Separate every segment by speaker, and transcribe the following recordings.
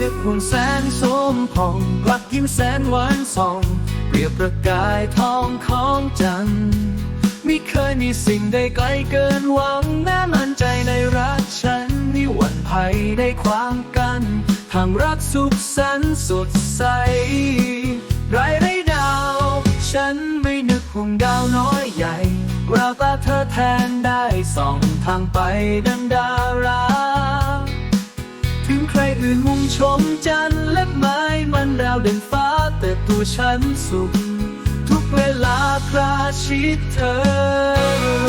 Speaker 1: นึกห่วงแสงสมพองกลับยิ้มแสนหวานส่อง เปรียบประกายทองของจันทร์ไม่เคยมีสิ่งใดไกลเกินหวังแม้มั่นใจในรักฉันนี่หวั่นภัยได้ความกัน ทางรักสุขสันสดใสไรไรดาว ฉันไม่นึกห่วงดาวน้อยใหญ่ราตาเธอแทนได้ส่องทางไปดังดารา ถึงใครอื่นมุงชมจันทร์และไม้มันดาวเด่นฟ้าแต่ตัวฉันสุข ทุกเวลาพราชิดเธอ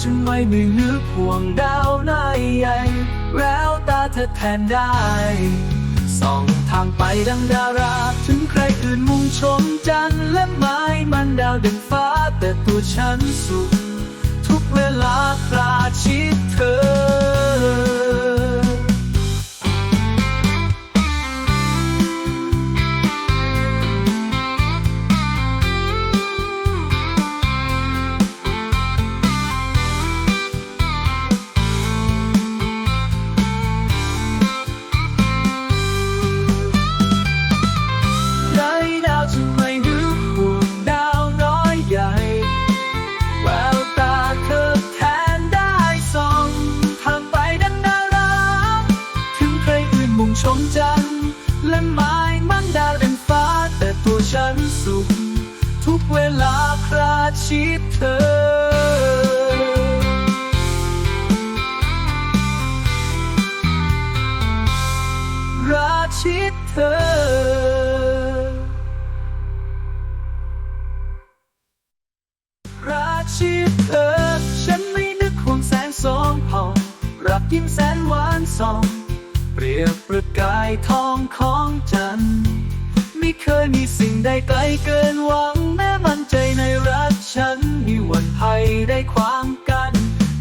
Speaker 1: ฉันไม่ไม่นึกห่วงดาวนายใหญ่ แล้วตาเธอแทนได้ ส่องทางไปดังดารา ถึงใครอื่นมุ่งชมจันทร์และไม้มันดาวเด่นฟ้า แต่ตัวฉันสุขทุกเวลาคราชิดเธอ เธอ ราชิดเธอราชิดเธอฉันไม่นึกห่วงแสงสองผ่องรักยิ้มแสนหวานส่อง เปรียบประกายทองของจัน ไม่เคยมีสิ่งใดไกลเกินหวัง นมีวันภัยได้ความกัน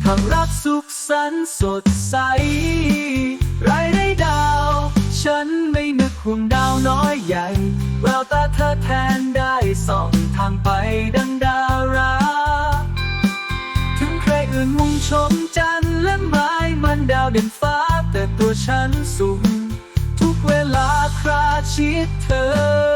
Speaker 1: ทางรักสุขสันต์สดใสไรได้ดาว ฉันไม่นึกห่วงดาวน้อยใหญ่แววตาเธอแทนได้ส่องทางไปดังดารา ถึงใครอื่นมุ่งชมจันทร์และไม้มันดาวเด่นฟ้า แต่ตัวฉันสูงทุกเวลาคราชิดเธอ